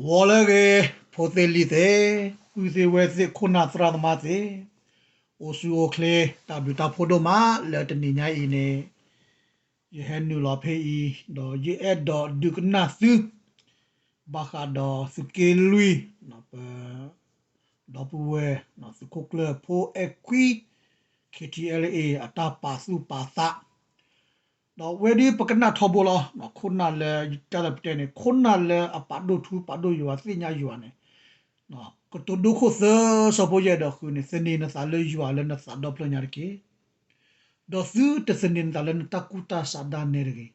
ဝေါ်လေကေဖိုတေလီတဲ့ကုစီဝဲစစ်ခုနာသရသမတဲ့အိုဆူအိုကလေတာဘီတာဖိုဒိုမာလက်တနီညာအင်းနေယဟန်နူလာဖေးီဒေါ်ဂျီအက်ဒေါ်ဒုကနာစုဘာခါဒေါ်စကေလူီနော်ပဒေါ်ပူဝဲနော်စကိုကလဖိုအကွီ KTLA အတာပါစုပါသ တော့ဝေဒီပကနာထဘလောနော်ခုနာလေတရပတဲ့နေခုနာလေအပဒိုထူပဒိုယောသိညာယောနေနော်ကတဒုခုသစပေါ်ရတော့ခုနေစနေနစာလေယောလေနစာတော့ပညာရကေဒေါ်စုတစနေနတလနတကူတာစာဒန်နေရကေ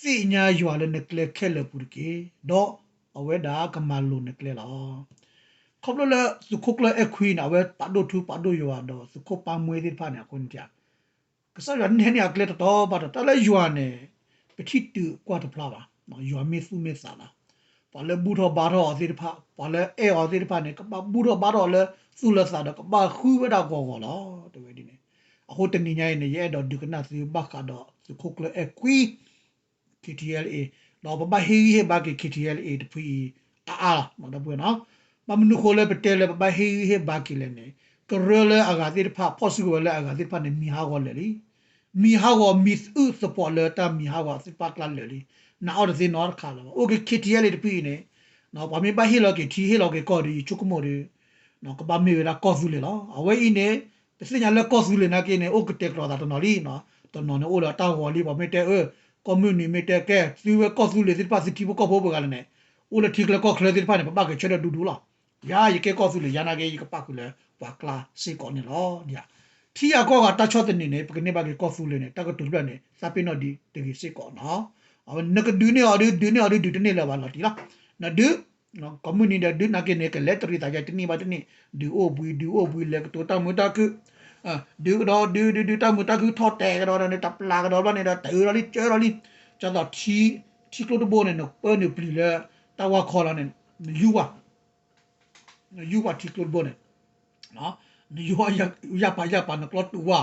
သိညာယောလေနကလေခဲလေပူကေဒေါ်အဝဲဒါကမလိုနကလေလားခေါပလလစုခုကလအခွီနာဝဲပဒိုထူပဒိုယောတော့စုခုပမွေးတိဖာနေခွန်ကြ ကစားရနေနေအကလေတော့ဘာတလဲယောနေပတိတူကွာတဖလာပါနော်ယောမေစုမေစာလားပါလေဘူးတော့ဘာတော့အသေးတဖပါလေအဲအသေးတဖနေကပဘူးတော့ဘာတော့လဲစုလစာတော့ကပခူးဝဲတော့ကောကောလားတဝဲဒီနေအခုတနေညနေရဲ့တော့ဒုကနာစီဘကတော့စုခုကလအခွီ KTLA တော့ဘာဟီဟေဘာက KTLA တဖီအာအာနော်တော့ပွဲနော်မမနုခိုလေပတဲလေဘာဟီဟေဘာကီလေနေကရလေအဂါတိဖ possible လေအဂါတိဖနေမီဟာကောလေလီ mi hawa mis u support le ta mi hawa si pak lan le li na or zin or kha la o ke kiti le pi ne na ba mi ba hi lo ke thi hi lo ke ko ri chu mo ri na ka ba mi ra ko zu le lo a we i ne si nya le ko zu le na ke ne o ke te kro da to no li na to no ne o la ta wa li ba mi te e community mi te ke si we ko zu le si pa si ti bo ko bo ba ga le ne o le ti le ko kre ti pa ne ba ba ke che du du la ya ye ke ko zu le ya na ke ye ka pa ku le wa kla si ko ne lo ya ထီယာကောကတချော့တဲ့နေနေပကနေပါကေကော့စုလေနေတကတူပြနေစပိနောဒီတကီစေကောနော်အဝနကဒူနေအော်ဒူနေအော်ဒူတနေလာပါလာတီလားနဒူနော် community ဒူနာကေနေကလက်ထရီတာကြတနေပါတနေဒူအိုဘွီဒူအိုဘွီလေကတိုတာမူတာကူဒူတော့ဒူဒူဒူတာမူတာကူထော့တဲကတော့နေတပ်လာကတော့ဘာနေတာတူရလီကျရလီကျတော့ထီထီကလို့ဘောနေနော်ပနေပလီလေတာဝါခေါ်လာနေယူဝါယူဝါထီကလို့ဘောနေနော် ယူဝါရရပါရပါနော်ကလတ်တူဝါ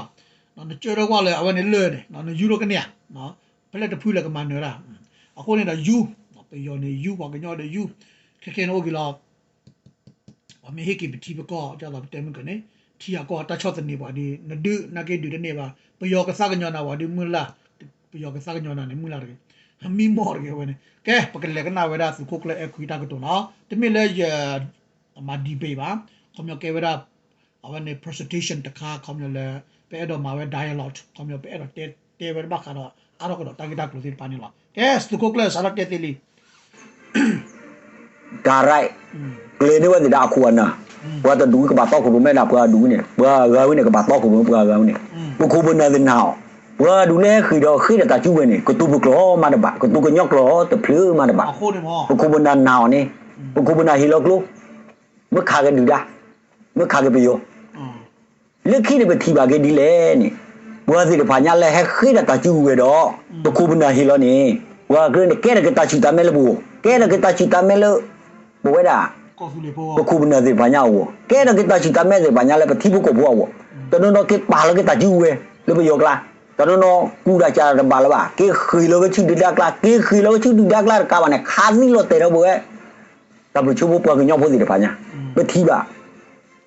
နော်ကျရဝါလေအဝနေလေနော်ယူရကနေနော်ဖလက်တဖူးလေကမန်နော်အခုနေတာယူနော်ပေယောနေယူပါကညောတဲ့ယူခက်ခဲနိုကီလာအမေဟေကီပတိဘကောကြတော့တဲမကနေထီယာကောတချော့တဲ့နေပါဒီနဒုနကေဒုတဲ့နေပါပယောကစားကညောနာပါဒီမူလာပယောကစားကညောနာနေမူလာတယ်ဟမီမော်ရယ်ဝနေကဲပကလေကနာဝဲဒါစုခုကလေအခွီတာကတော့နော်တမီလေရမဒီပေပါခမကဲဝဲဒါ အဝနေ presentation တခါခမလေပဲတော့မှာဝဲ dialogue ခမပဲတော့တဲတဲဝဲဘာကတော့အားတော့တာဂီတာကလို့ဒီပါနေလားကဲစုခုကလေစားတဲ့တေလီ garai klene wa da ku na wa ta du ka ba to ko me na pa du ne wa ga wi ne ka ba to ko ba ga wi ne bu ko bu na de na wa du ne khi do khi da ta chu we ne ko tu bu klo ma da ba ko tu ko nyok klo te phlu ma da ba အခုနေမော bu ko bu na na ne bu ko bu na hi lo klo mu kha ga du da mu kha ga bi yo อืม le khi ne ba thi ba ge di le ne wa si da pa nya le he khi da ta chu we do bu ko bu na hi lo ne wa ge ne ke da ke ta chu ta me le bu ke da ke ta chu ta me le bu we da ကောစုလေပေါ်ပခုဘနာစေဘာညာဝကဲတော့ကတချီတမဲစေဘာညာလဲပတိဘကိုဘောဝတနတော့ကပါလကတချူဝဲလေဘယောကလာတနတော့ကူတာချာဘာလဘာကေခီလောကချီဒီဒါကလာကေခီလောကချီဒီဒါကလာကဘာနဲ့ခါစီလို့တေတော့ဘွယ်တဘချိုးဘပွားကညော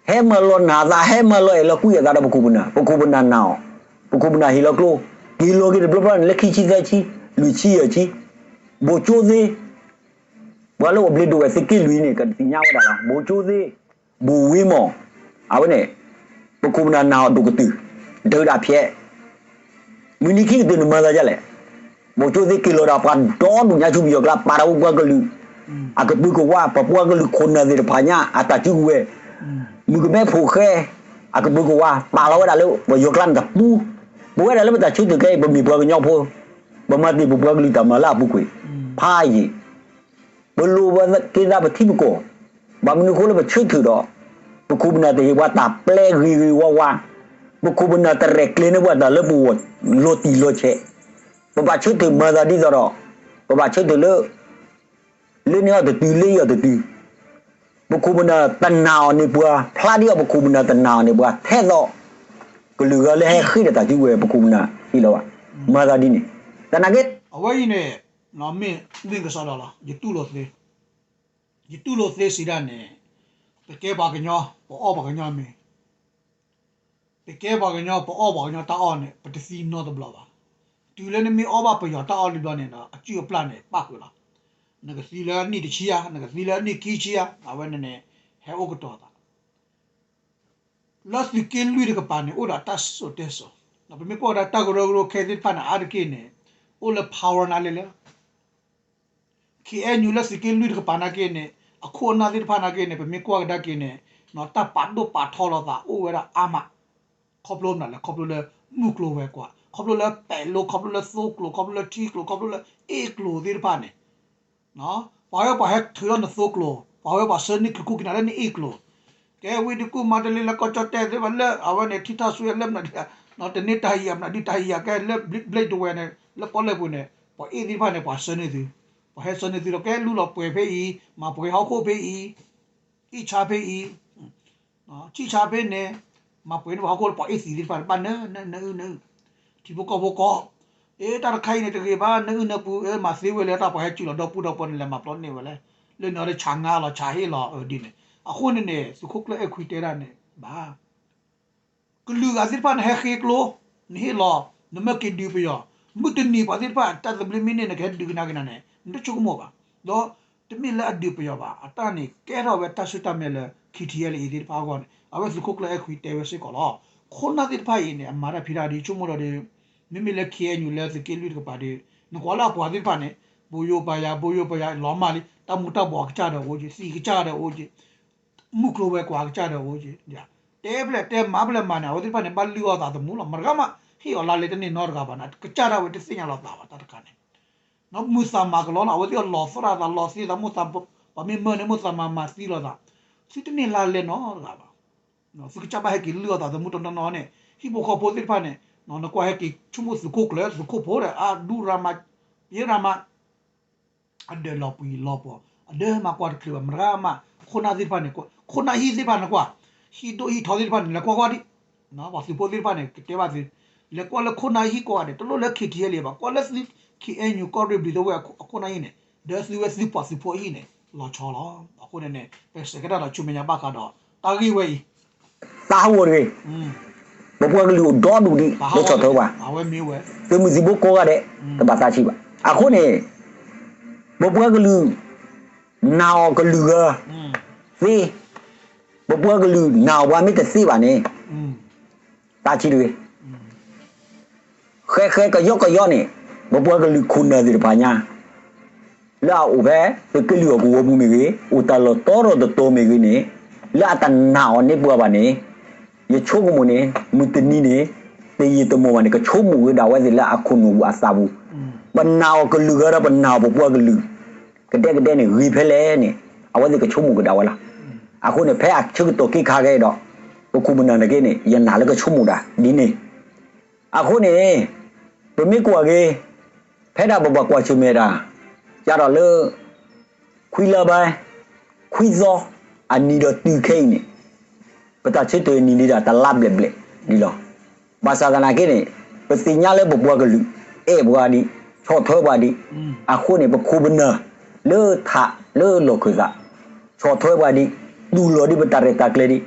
ဖို့စီတဘာညာပတိပါဟဲမလောနာသာဟဲမလောလကူရတာပခုဘနာပခုဘနာနောင်ပခုဘနာဟီလောကလိုဒီလောကဒီဘလဘလက်ခီချီဇချီလူချီရချီဘိုချိုးသေးဘာလို့အပလစ်တို့ကစကိလူနေကတိညာဝတာလားမိုချိုးသေးဘူဝီမောအဝနဲ့ ပကုမနာနာဒုကတူဒေတာဖြဲမီနီခိတဲ့နမလာကြလေမိုချိုးသေးကီလိုရာပန်တော့ဒုညာချူဘီယောကလာပါရာဝကလူအကပုကဝါပပွားကလူခွန်နာတဲ့ဖာညာအတချူဝဲอืมမူကမဲဖိုခဲအကပုကဝါပါလာဝဒါလို့ဘယောကလန်တပူဘဝဒါလည်းမတချူတကဲဘမီပွားကညောဖို့ဘမတိဘပွားကလူတမလာပုကွေဖာကြီးဘလူဝနကိဒါပတိပကိုဘာမနုခိုးလဘချွတ်ထူတော့ဘကုဘနာတေဝတာပလေဂီဂီဝဝဘကုဘနာတရက်ကလင်းဝတာလဘူလိုတီလိုချေဘဘချွတ်ထူမာဒါဒီတော့ဘဘချွတ်ထူလို့လင်းရတဲ့တီလေးရတဲ့တီဘကုဘနာတနာ บคุมนาตนาในปัวพลาดเดียวบคุมนาตนาในปัวแท้ต่อก็เหลือเลยให้ขึ้นแต่ที่เวบคุมนาอีแล้วอ่ะมาตาดินี่แต่นักเก็ตเอาไว้เนี่ยน้องเมย์วิ่งก็สอดละยึดตู้รถเลยยึดตู้รถเลยสิด้านเนี่ยแต่แกบอกกันย่อปอบอกกันย่อเมย์แต่แกบอกกันย่อปอบอกกันย่อตาอ่อนเนี่ยปฏิเสธนอตบลาบะดูแลเนี่ยมีอ้อบ้าไปย่อตาอ่อนเลยบ้านเนี่ยนะจู่ปลาเนี่ยปากเลยละ naka sila ni di chiya naka sila ni ki chiya awa nene he o ka tota las ni ke lui ka pa ne o da tas so te so na pe me ko da ta go ro ke di pa na ar ke ne o la power na le le ki e nyu las ni ke lui ka pa na ke ne a ko na di pa na ke ne pe me ko da ke ne no ta pa do pa tho lo da o we da ama khop lo na le khop lo le mu klo we kwa khop lo le pe lo khop lo le so klo khop lo ti klo khop lo le e klo di pa ne နော်ပါရပါဟက်ထရနသုကလိုပါဝပါစနိကခုကနာရနိအီကလိုကဲဝီဒကူမတလီလကချတ်တဲ့ဗလအဝနေထိတာဆွေလက်နဒီနော်တနေတာဟီယမနဒီတာဟီယကဲလက်ဘလိတ်တဝဲနဲ့လက်ပေါ်လက်ပွနဲ့ပါအီဒီဖာနဲ့ပါစနေသူပါဟက်စနေသူကဲလူလောပွေဖေးဤမပွေဟောက်ခိုဖေးဤဤချဖေးဤနော်ချီချဖေးနဲ့မပွေဟောက်ခိုပါအီစီဒီဖာပါနနနနဒီဘကဘကော pa ne ne ne ne ti bo ko bo ko e ta khai ne te ke ba ne ne pu e ma se we le ta pa he chu lo do pu do pon le ma plon ne we le le no de chang nga lo cha he lo e di ne a khu ne ne su khok le e khu te ra ne ba ku lu ga si pa ne he ke klo ni lo ne ma ke di pu yo mu te ni pa si pa ta de bli mi ne ne ke di na ke na ne ne chu mo ba do တမီလာဒီပယပါအတနိကဲတော့ဝတဆုတမဲလခီတီယလီဒီပါကောအဝဲစခုကလဲခွီတဲဝစီကောလောခုနာဒီဖိုင်နေအမာရဖီရာဒီချုံမတော်ဒီ မိမိလက်ခဲညူလဲစကေလူကပါဒီနကောလာပွားဒီပါနေဘူယိုပါယာဘူယိုပါယာလောမာလီတမူတဘောကကြတော့ဟိုကြီးစီကကြတော့ဟိုကြီးမုကလိုပဲကွာကြတော့ဟိုကြီးညာတဲဘလက်တဲမဘလက်မနာဟိုဒီပါနေဘလီဝတာတမူလာမရကမဟီအလာလေတနေနော်ကပါနာကကြတော့ဝတစညာလောက်တာပါတတကနေနော်မူဆာမာကလောနာဝဒီလောဖရာဒါလောစီဒါမူဆာပမီမနေမူဆာမာမာစီလောတာစီတနေလာလေနော်ကပါနော်စုကချပါဟဲကီလျောတာသမုတနော်နဲ့ဟိဘခပိုတိဖာနဲ့နော်နကွာဟဲကီချုမှုစုကုကလဲစုကုပိုရအာဒူရာမယေရာမအဒဲလောပီလော ပအဒဲမကွာကလမရာမခုနာဒီဖာနဲ့ကွာခုနာဟီဒီဖာနဲ့ကွာဟီဒိုဟီထောဒီဖာနဲ့ကွာကွာဒီနော်ဘာစုပိုတိဖာနဲ့တေဘာစီလေကွာလေခုနာဟီကွာတဲ့တလို့လက်ခီတီရဲလေပါကွာလက်စလစ်ခီအန်ယူကော်ရီဘီဒိုဝဲခုနာဟီနဲ့ဒက်စလီဝဲစလစ်ပါစပိုဟီနဲ့လာချောလာအခုနဲ့ပဲစကဒါချူမညာပါကတော့တာဂီဝဲ ta wo re อื bɔbɔ kili o dɔɔ dugu di o tɔ tɔ wa pemusi bo kɔkɔ dɛ ka basa ci ba a ko ne bɔbɔ kili naawɔ kili ka se bɔbɔ kili naawɔ mi tɛ se ba ne ta ci de ye xɛ xɛ ka yɔ ka yɔ ne bɔbɔ kili kun na ziri pa nya la o bɛ pe kili o ko wo mu mi ye o ta lɔ tɔɔrɔ dɔ tɔ mi ye ne la ta naawɔ ne bɔ ba ne. yechogo mone mutenine te yitomo wane ka chomu we dawa zila akunu wa sabu banao ka lugara banao bo kwa glu ka de ka de ne ri phele ne awade ka chomu ka dawa la akune phe ak chuk to ki kha ge do ko ku mna ne ge ne yan na la ka chomu da ni ne akune to mi kwa ge phe da bo bo kwa chomu da ya do le khui la bai khui zo ani do tu khe ne peta chete ni ni da tala ble ble di lo basa kana kene peti nyale bo bua gelu e bua di cho tho bua di a khu ni bo khu bena le tha le lo khu za cho tho bua di du lo di beta re ta kle di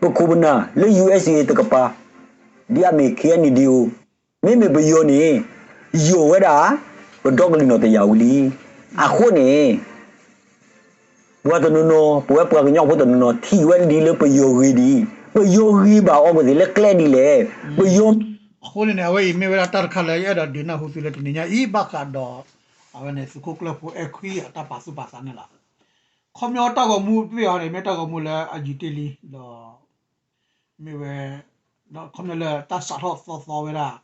bo khu bena le usa te ka pa dia me kia ni di o me me bo yo ni yo we da bo dog li no te ya u li a khu ni ဝတ်တနနောပွဲပွားကညောက်ဝတ်တနနောတီဝဲဒီလေပယောရီဒီပယောရီဘာအောမဒီလက်ကလက်ဒီလေပယောခိုးနေအဝေးမေဝရတာခလာရတာဒီနာဟူဖီလက်နေညာဤဘကာဒေါ်အဝနေစကုကလဖိုအခွီအတပါစုပါစနေလားခမျောတောက်ကမူပြေအောင်နေမတောက်ကမူလဲအဂျီတီလီတော့မေဝဲတော့ခမျောလဲတတ်စာတော့သောသောဝဲလား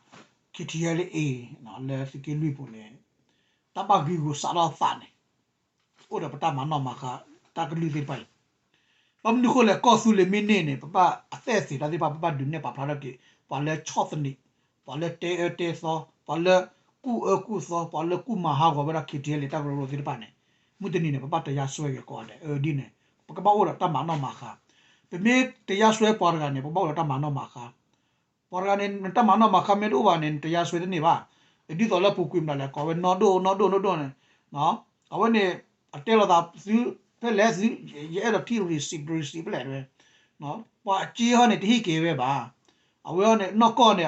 KTLA နော်လဲစကေလူပုံလဲတပကီကိုစာတော့သာနေဥဒပတမနောမခ တာကလူသေးပိုင်ပမ်နုခိုလေကောဆူလေမင်းနေနေပပအသက်စီဒါဒီပပပဒုနေပဖလာကေပါလဲချော့စနိပါလဲတေအတေသောပါလဲကူအကူသောပါလဲကူမဟာကောဗရာခီတီလေတာကလိုဒီပါနေမုတနီနေပပတရဆွဲရကောတယ်အဲဒီနေပကဘောရတမနောမခပမေတရဆွဲပေါ်ကနေပဘောရတမနောမခပေါ်ကနေတမနောမခမေဒူဝနေတရဆွဲတဲ့နေပါဒီတော့လပူကွိမလာကောဝနောဒိုနောဒိုနောဒိုနေနော်အဝနေအတဲလာတာ စူဖဖက်လက်စီရဲ့တော့တီရီစီဘရီစီပလက်ပဲနော်ပွာကြီးဟောနေတဟိကေပဲပါအဝဲနဲ့နော့ကောနဲ့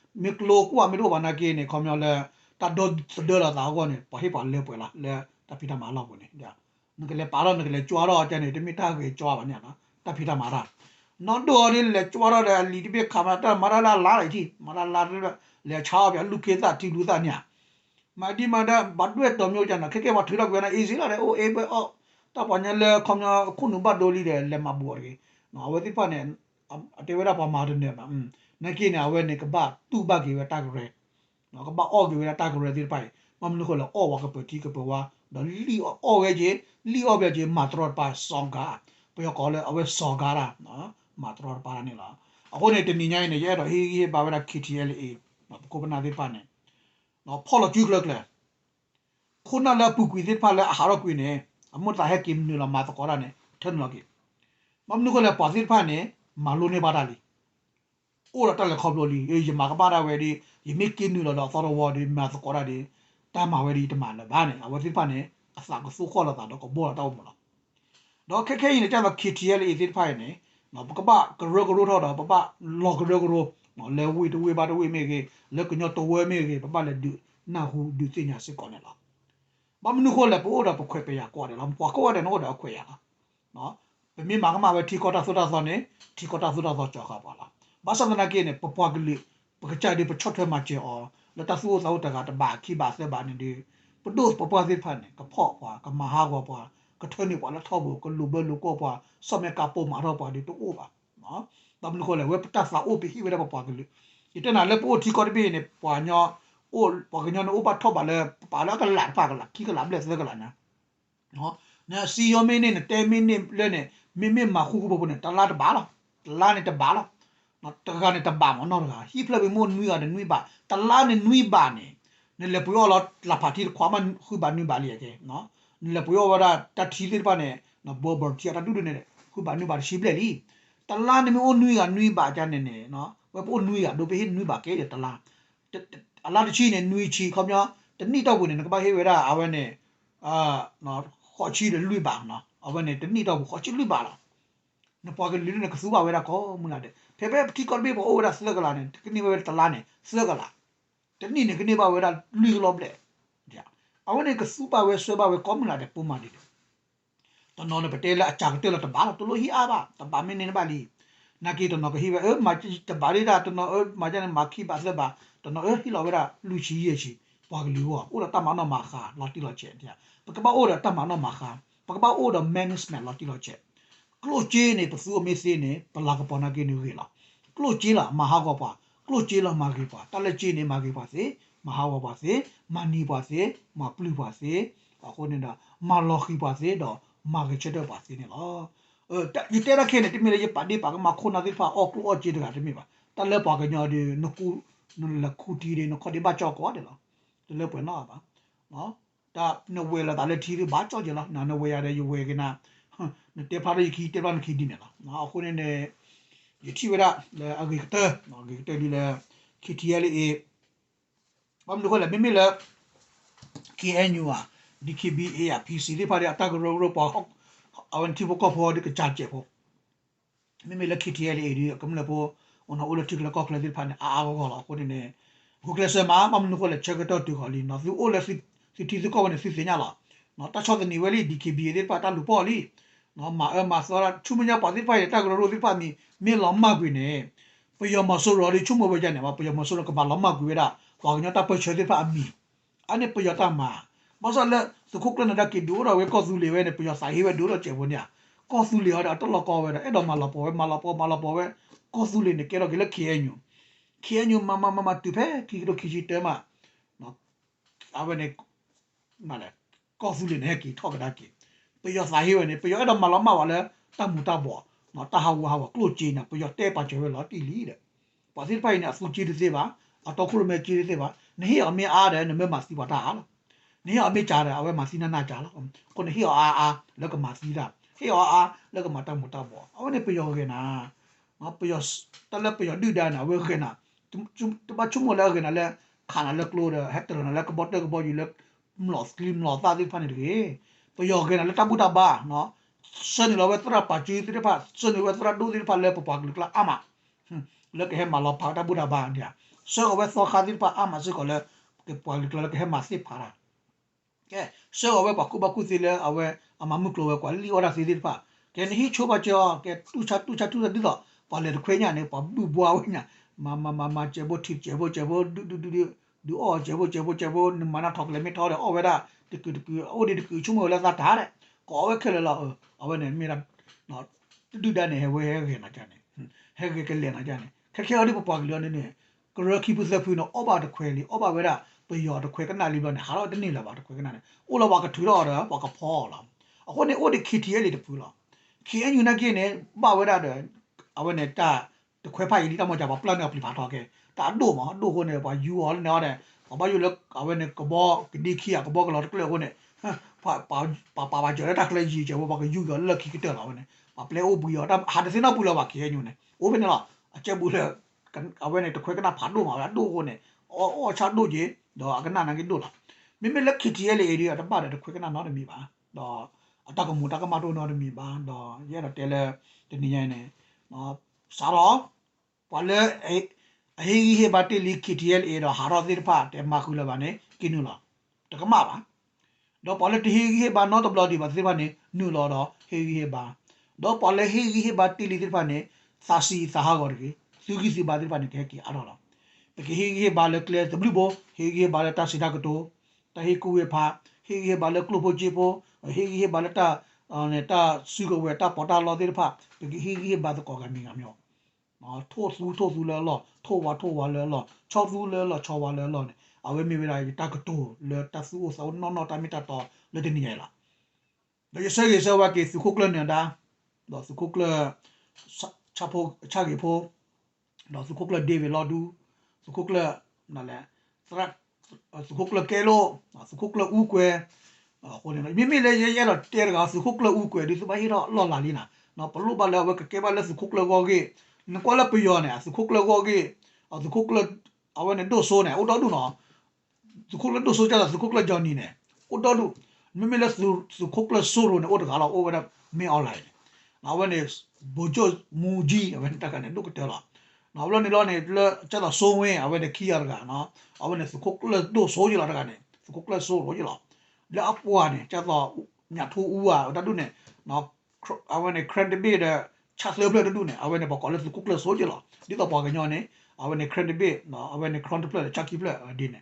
နလီနေပါကျတော့ပတဲရခဲနေပလီတော့ပတမအကူကနော်ပတမလီလေပလီတော့အဲ့တနေပါနေဘလော့ကနေပါထူတော့ကွပါလားအဝန်တာဆိုတော့ဖောက်နော်ဘာမလို့ခေါ်လဲမရလဲ plan 4D နေပါကွာဟိပါခက်လားပကိုပနာပတေးသေးပါနာကွာဟိပါလားနာကေပတမကမတာဆိုတော့နော်မီပါကြနော်ကူပကောပတဆုကျတော့ဘီဘဘီဘတာဖိနာမာဒီတဆုကိုဝဲတို့တော်ဒီမီကလိုကွာမီတို့ဘာနာကေနေခေါမျောလဲတတ်တော့ဒေါ်လာသားကောနေပဟိပါလဲပွဲလားလဲတဖိတာမာလောက်ပွဲနေကြနကလေပါတော့နကလေကြွားတော့တဲ့နေတမီတာကေကြွားပါညနော်တဖိတာမာရာနော်တော်ရလေကြွားတော့တယ်လီဒီဘေခါမတာမရလာလာလိုက်ကြီးမရလာလေချားပြလူကေတာတီလူတာညမာဒီမာဒါဘတ်ဝဲတော်မျိုးကြနာခက်ခဲမထွေးတော့ကွယ်နာအေးစီလာတယ်အိုအေဘေအော်တပညာလေခေါမျောခုနဘတ်ဒိုလီတယ်လေမဘူရီနော်ဝဲတိဖာနေအတေဝရပမာတယ်နေမှာနကိနေဝဲနေကဘတူဘကေဝတာကရဲနော်ကဘအော်ကေဝတာကရဲဒီပိုင်မမနခလအော်ဝက ပတိကပဝါဒလီအော်ဝဲကြီးလီအော်ပဲကြီးမာထရပါဆောင်ကာပြောကောလေအဝဲဆောင်ကာရာနော်မာထရပါနေလားအခုနေတနေညိုင်းနေရတော့ဟေးဟေးဘာဝရ KTLA ကိုပနာဒီပါနေနော်ဖော်လို့ကြည့်လက်လေခုနလာပူကွေဒီပါလေအာရကွေနေအမတ်တာဟက်ကင်နူလာမာတကောရနေထန်လော်ကီမမနုကလေပါစီဖာနေမာလိုနေပါတာလီအိုရတလေခေါပလိုလီအေးယမာကပါရဝဲဒီယမိကင်းနူလာတော့သော ရဝဒီမာတကောရဒီတာမာဝဲဒီတမလာဘာနေအဝစီဖာနေအစာကဆူခေါ်လာတော့ကဘောတော့မလားတော့ခက်ခဲရင်ကျတော့ KTL အေးဒီဖိုင်နေနော်ပကပကရကရထောတော့ပပလောကရကရနော်လေဝီတဝေပါတဝေမေကေလေကညတော့ဝဲမေကေပပလေဒူနာဟူဒူစညာစစ်ကောနေလားမမနုခေါ်လေပိုးတော့ပခွဲပေးရကွာတယ်လားပွားကွာတယ်နော်တော့ခွဲရလားနော်ပမင်းမာကမှာပဲထီကောတာဆိုတာဆိုနေထီကောတာဆိုတာဆိုကြောက်ခပါလား ဘာစမနာကေနေပပွားကလေးပကချာဒီပချတ်ထွဲမှာချေအော်လတဆူသောတကတဘာခိဘာစေဘာနေဒီပဒုပပွားစစ်ဖန်နေကဖော့ပွားကမဟာကွာပွားကထွဲနေပွားလာထောဘူးကလူဘလူကောပွားစောမေကပိုမာတော့ပွားဒီတူပါနော်ဘာမလို့ခေါ်လဲဝက်ပတဆာအိုပီဟိဝဲတော့ပွားကလေးဒီတနာလေပိုထီကောတဘေနေပွားညောအိုပွားကညောအိုပါထောပါလေပါလာကလာပါကလာခိကလာဘလက်စကလာနာနော်နာစီယိုမင်းနဲ့တဲမင်းနဲ့လဲနဲ့မင်းမမခုခုပပနဲ့တလာတပါလားတလာနဲ့တပါလား နော်တကနဲ့တပါမနော်ကဟိဖလဘမွန်နွီရတယ်နွီပါတလာနဲ့နွီပါနဲ့နဲ့လေပယောလာလာပါတီခွာမန်ခုပါနွီပါလီရဲ့နော်လေပယောဝရတတီလေးပါနဲ့နော်ဘောဘောတီရတူနေခုပါနွီပါရှိပလက်လီတလာနဲ့မွန်နွီကနွီပါကြနေနေနော်ဝပိုနွီကဒိုပေနွီပါကဲတလာအလာတချီနဲ့နွီချီခေါမြောတနိတော့ဝင်နေကပါဟေဝရအဝဲနဲ့အာနော်ခေါ်ချီတယ်လွိပါနော်အဝဲနဲ့တနိတော့ခေါ်ချီလွိပါလားနပွားကလေးနဲ့ကစူပါဝဲတာကောမလာတဲ့ ဖေဖေတီကော်ဘေဘောအိုရာစလကလာနဲ့ကနိဝဲတလာနဲ့စလကလာတနိနဲ့ကနိပါဝဲတာလွိလောဘလေကြအဝဲနဲ့ကစူပါဝဲဆွဲပါဝဲကောမလာတဲ့ပုံမှန်တယ်တနော်နဲ့ပတဲလာအချာကတဲလာတဘာတလို့ဟီအာဘာတဘာမင်းနေပါလီနာကီတနော်ကဟီဝဲအမချီတဘာရီတာတနော်အမကြနဲ့မခီပါစလပါတနော်ဟီလောဝဲတာလူချီရဲ့ချီပွားကလေးဝအိုရာတမနော်မခါလာတီလာချဲတဲ့ပကဘာအိုရာတမနော်မခါပကဘာအိုရာ management လာတီလာချဲကလိုချေနေပစုအမေစေနေပလာကပနာကေနေရီလာ ကလုကြီးလာမဟာကောပါကလုကြီးလာမာကေပါတလက်ကြီးနေမာကေပါစေမဟာဝပါစေမနီပါစေမပလူပါစေအခုနေတာမလောခီပါစေတော့မာကေချက်တော့ပါစေနေလားအဲယူတဲရခဲနေတမီလေးပါဒီပါကမခုနာဒီပါအော်ကလုကြီးတာတမီပါတလက်ပါကညာဒီနကူနလခုတီတွေနခဒီပါချောကောတယ်လားတလက်ပွင့်တော့ပါနော်ဒါနဝဲလာဒါလက်ထီတွေဘာကြောက်ကြလားနာနဝဲရတဲ့ယူဝဲကနာတေဖာရီခီတေဖာရီခီဒီနေလားနော်အခုနေနေ yuthiwera la agriculteur agriculteur li la kitiali e pam duko la mimi la knu a dkb e a pc ri pare atak ro ro pa hok awan ti boko pho dik cha che pho mimi la kitiali e ri kam la pho ona ola tik la kok la dir phan a go go la ko ne google se ma pam duko la che to ti ko li no ola si ti ti ko ne si se nya la no ta cho de ni weli dkb e ri pa ta lu po li no ma e ma so ra chu ma nya pa dir pa ye ta ko ro dir pa mi mi lo ma gwi ne ပယမဆိုရရီချုံမဝကြနေမှာပယမဆိုရကဘာလမကွေရာ kwa nya ta pa che de pa mi ane pa ya ta ma ma sa le su khok le na da ki du ro we ko su le we ne pa ya sa hi we du ro che bo nya ko su le da to lo ko we da e do ma la po we ma la po ma la po we ko su le ne ke ro ke le ki e nyu ki e nyu ma ma ma ma tu pe ki ro ki ji te ma no a we ne ma le ko su le ne ki tho ka da ki pa ya sa hi we ne pa ya e do ma la ma wa le ta mu ta bo no ta ha wa ha wa klo ji na pa ya te pa che we la ti li de ပါစီပိုင်နေအစူကြည့်သေးပါအတော့ခုလိုမဲ့ကြည့်သေးပါနေဟအမေအားတယ်နမေမစီပါတာလားနေဟအမေကြားတယ်အဝဲမစီနာနာကြားလားကိုနေဟအာအာလက်ကမစီတာဟေအာအာလက်ကမတမတဘောအဝဲနေပြောခဲ့နာမပြောတလက်ပြောဒူဒါနာဝဲခဲ့နာจุตบชุมแล้วกันนะခါနာလက်ကလို့ဟက်တရနာလက်ကဘော့တက်ဘော်ယူလက်မလော့စကလီမလော့တာဒီဖာနေတယ် ပယောခဲ့နာလက်တဘူတာဘာနော်စနေလောဝဲတရပါချီတိဖာစနေဝဲတရဒူဒီဖာလဲပပကလကလာအမ le ke ma lo pa ta buda ba dia so we so kha dir pa ama se ko le ke pa le le ke ma si para ke so we pa ku ba ku si le awe ama mu klo we kwa li ora si dir pa ke ni cho ba cho ke tu cha tu cha tu di do pa le khwe nya ne pa bu bua we nya ma ma ma ma che bo thi che bo che bo du du du du o che bo che bo che bo ma na thok le mi tho de o we da ti ku ti ku o di ti ku chu mo le sa ta de ko we ke le la awe ne mi ra no du da ne we he he na cha ne he ke ke le na cha ne ခက်ခဲအဒီပပကလနေနေကရခိပုစဖူနောအဘတခွဲလီအဘဝရပယောတခွဲကနာလီဘနေဟာတော့တနေလာပါတခွဲကနာနေအိုလာဘကထူတော့တော့ဘကဖောလာအခုနေအိုဒီခီတီရလီတပူလာခီအန်ယူနာကင်းနေဘဝရတဲ့အဝနေတာတခွဲဖိုင်လီတမကြပါပလန်ကပလီပါတော့ကဲ တာဒိုမဒိုကိုနေပါယူအော်နေတယ်ဘာယူလက်အဝနေကဘောကဒီခီကဘောကလောတကလေကိုနေပါပါပါပါပါကြရတာကလေးကြီးကျဘောကယူရလက်ခီကတဲ့လာဝနေပါပလေအိုဘူးရတာဟာတစင်းတော့ပူလာပါခီအန်ယူနေအိုဘယ်နော်အချက်ဘူးလေအဝဲနဲ့တခွဲကနာဖာတို့မှာလားတို့ကိုနဲ့အော်အော်ချာတို့ကြီးတော့အကနာနာကိတို့လားမိမိလက်ခစ်တီရဲ့လေအေရီကတပါတယ်တခွဲကနာတော့မီပါတော့အတကမူတကမတို့တော့မီပါတော့ရဲတော့တဲလေတနည်းရိုင်းနေနော်စားတော့ပလဲအေး အဟိဟေဘတ်လီခစ်တီရဲ့အေတော့ဟာရောသစ်ပါတဲမခုလပါနေကိနူလားတကမပါတော့ပလဲတဟိဟေဘာနော်တဘလဒီပါသစ်ပါနေနူလောတော့ဟေဟေဘာတော့ပလဲဟေဟေဘတ်လီသစ်ပါနေစာစီစာဟာကောရကေသူကီစီဘာဒီပါနေကေကီအရောလားပကေဟေဟေဘာလကလေတဘလူဘောဟေဟေဘာလတာစီတာကတိုတဟေကူဝေဖာဟေဟေဘာလကလုဖိုဂျေပိုဟေဟေဘာလတာနေတာစုကဝေတာပေါ်တာလောဒီဖာပကေဟေဟေဘာတကောကမီငါမျိုး နော်ထိုးစုထိုးစုလဲလောထိုးဝါထိုးဝါလဲလောချောစုလဲလောချောဝါလဲလောအဝေမီဝေလာတာကတိုလေတဆူဆောနော်နော်တမီတာတော့လေတင်နေရလားဒါရစေရစေဝကေစုခုကလနေတာတော့စုခုကလချာဖိုချာဂေဖိုတော့စုခုကလဒေဗီလော်ဒူစုခုကလနာလဲစရက်စုခုကလကဲလိုစုခုကလဦးကွယ်ဟိုနေမိမိလည်းရရတော့တဲကစုခုကလဦးကွယ်ဒီစပါဟီတော့လော်လာလီနာနော်ဘလို့ပါလဲဝကကေပါလဲစုခုကလကောကေ နကောလပယောနေစုခုကလကောကေစုခုကလအဝနဲ့ဒိုဆိုနေဥတော်ဒူနော်စုခုကလဒိုဆိုကြတာစုခုကလဂျော်နီနေဥတော်ဒူမိမိလည်းစုစုခုကလဆိုရိုနေဥတကားတော့ over မင်းအွန်လိုင်းနော်ဝနဲ့ဘူဂျိုမူဂျီအဝန်တကနေဒုကတဲလာနော်ဘလနေလောနေလချက်တော့ဆိုးဝင်းအဝန်ခီရကနော်အဝန်စခုကလဒိုဆိုးရလာတကနေစခုကလဆိုးရောရလာလက်အပွားနေချက်တော့ညထူဦးอ่ะတတုနေနော်အဝန်ခရဒဘီတဲ့ချက်လေဘလတတုနေအဝန်ဘကောလစခုကလဆိုးရလာဒီတော့ပေါ်ကညောနေအဝန်ခရဒဘီနော်အဝန်ခရန်တ ပလချက်ကီပလဒီနေ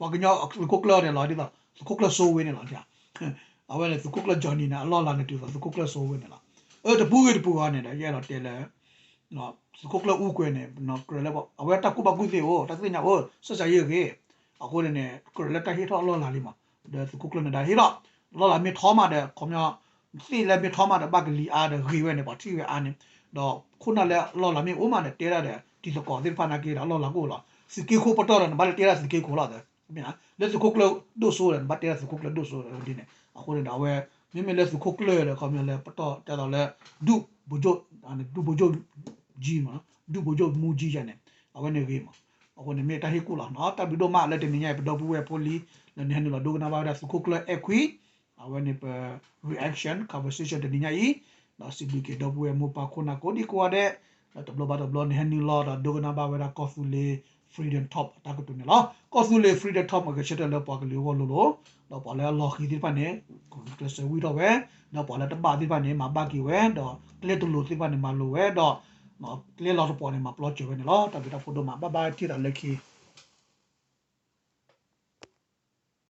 ပေါ်ကညောစခုကလနေလာဒီတော့စခုကလဆိုးဝင်းနေလာကြအဝန်စခုကလဂျော်နီနာအလောလာနေတူစခုကလဆိုးဝင်းနေလာအဲ့တပူရတပူကနေတယ်ရဲတော့တဲလဲနော်စကုကလဥကွေနေနော်ကရလဲပေါ့အဝဲတကူဘကူစီဟိုတသိညာဟိုဆက်ဆက်ရကေအခုနေကရလဲတဟီထောလောလာလီမှာဒါစကုကလနေဒါဟီတော့လောလာမြေထောမှာတဲ့ခေါမြော စီလဲမြေထောမှာတဲ့ဘကလီအားတဲ့ရီဝဲနေပေါ့တီဝဲအားနေတော့ခုနလဲလောလာမြေဥမာနဲ့တဲရတဲ့ဒီစကောသင်ဖာနာကေလောလာကိုလာစကေခိုပတော်ရဘာလဲတဲရစကေခိုလာတဲ့မြင်လက်စကုကလဒိုဆိုရဘာတဲရစကုကလဒိုဆိုရဒီနေအခုနေဒါဝဲမိမိလည်းစုခုတ်ကလဲလေခေါမျိုးလဲပတော့တက်တော့လဲဒုဘူဂျိုအနေဒုဘူဂျိုဂျီမဒုဘူဂျိုမူဂျီရနေအဝနေကေမအခုနေမေတဟိကူလာနော်တဘီဒိုမလက်တင်ညိုင်ပတော့ဘူးဝဲပိုလီလည်းနေနော်ဒုကနာဘာဒါစုခုတ်ကလဲအခွီ အဝနေပ reaction conversation တင်ညိုင်နော်စီဘီကေတော့ဘူးဝဲမပါခုနာကိုဒီကွာတဲ့တဘလဘတဘလနေဟန်နီလာဒုကနာဘာဝဲဒါကော်ဖူလေ freedom top တာကတူနေလားကော်ဖူလေ freedom top မှာကချက်တယ်လို့ပါကလေးဝလို့လို့တော့ပါလဲလော်ခီဒီပါနေကိုကလစဝီတော့ဝဲတော့ပါလဲတပါဒီပါနေမှာပါကီဝဲတော့ကလေးတူလို့ဒီပါနေမှာလို့ဝဲတော့နော်ကလေးလော်တော့ပေါ်နေမှာ plot ချဝဲနေလားတပိတော့ဖိုတိုမှာဘဘတီရလက်ခီ